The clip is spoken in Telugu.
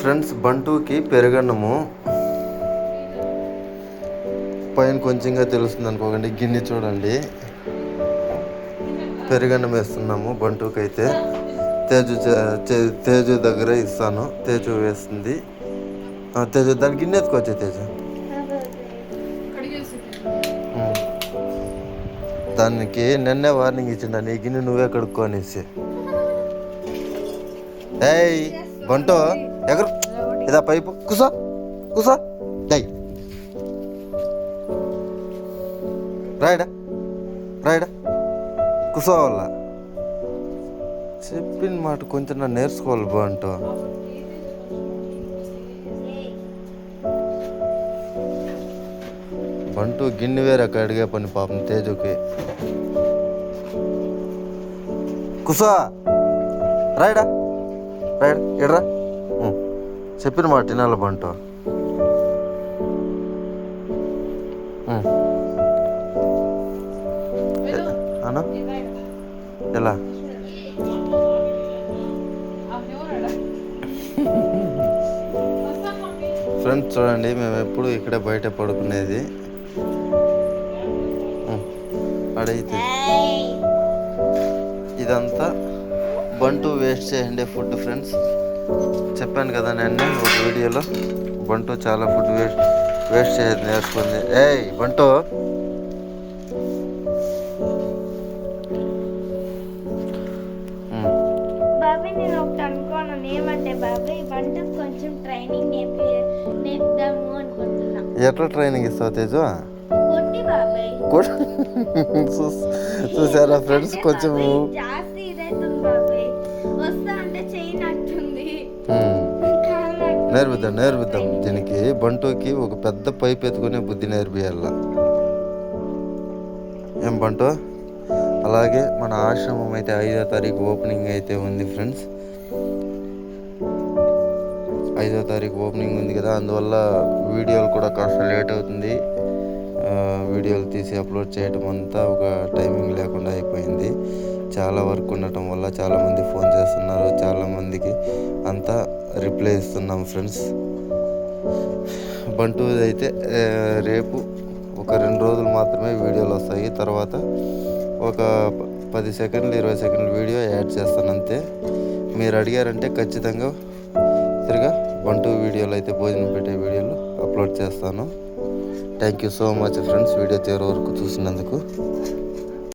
ఫ్రెండ్స్ బంటుకి పెరగన్నము పైన కొంచెంగా తెలుస్తుంది అనుకోకండి గిన్నె చూడండి. పెరుగన్నం వేస్తున్నాము బంటుకి అయితే తేజు చే- తేజు దగ్గర ఇస్తాను తేజు వేస్తుంది. తేజు దాని గిన్నె ఎత్తుకోవచ్చు తేజు. దానికి నిన్నే వార్నింగ్ ఇచ్చిండ నీ గిన్నె నువ్వే కడుక్కోనేసి. ఏయ్ బంటో. ఎగరు. ఇదా పైపు. కుసా. కుసా. డై. రాయడా. రాయడా. కుసోవాల చెప్పిన మాట కొంచెం నా నేర్చుకోవాలి బాగుంటా బంటు గిన్నె వేరే అక్కడ అడిగే పని పాపం తేజుకి. కుసా. రాయడా. రాయడా. ఎడ్రా. చెప్పిన మాట తినాలి బంటు. ఉం. అనా ఎలా? ఫ్రెండ్స్ చూడండి మేము ఎప్పుడు ఇక్కడే బయట పడుకునేది. అడైతే. ఇదంతా బంటు వేస్ట్ చేయండి ఫుడ్ ఫ్రెండ్స్ చెప్పాను కదా నేను ఒక వీడియోలో బంటు చాలా ఫుడ్ వేస్ట్ వేస్ట్ చేయదు నేర్చుకుంది. ఏయ్ బంటు! ఉం. బాబాయ్ నేను ఒకటి అనుకున్నాను ఏమంటే బాబాయ్ వంటకు కొంచెం ట్రైనింగ్ నేర్పి నేర్పుదాము అనుకుంటున్నా. ఎట్లా ట్రైనింగ్ ఇస్తావు తేజు? కొట్టి బాబాయ్ చూసారా ఫ్రెండ్స్ కొంచెం నేర్పిద్దాం నేర్పిద్దాం దీనికి బంటోకి ఒక పెద్ద పైప్ ఎత్తుకునే బుద్ధి నేర్పియాల. ఏం బంటో? అలాగే మన ఆశ్రమం అయితే ఐదో తారీఖు ఓపెనింగ్ అయితే ఉంది ఫ్రెండ్స్. ఐదో తారీఖు ఓపెనింగ్ ఉంది కదా అందువల్ల వీడియోలు కూడా కాస్త లేట్ అవుతుంది. వీడియోలు తీసి అప్లోడ్ చేయటం అంతా ఒక టైమింగ్ లేకుండా అయిపోయింది. చాలా వర్క్ ఉండటం వల్ల చాలామంది ఫోన్ చేస్తున్నారు. చాలామందికి అంతా రిప్లై ఇస్తున్నాం ఫ్రెండ్స్. బంటు అయితే రేపు ఒక రెండు రోజులు మాత్రమే వీడియోలు వస్తాయి. తర్వాత ఒక పది సెకండ్లు ఇరవై సెకండ్ల వీడియో యాడ్ చేస్తాను అంతే. మీరు అడిగారంటే ఖచ్చితంగా తిరిగా టూ వీడియోలు అయితే భోజనం పెట్టే వీడియోలు అప్లోడ్ చేస్తాను. Thank you so much friends video చివరి వరకు చూసినందుకు.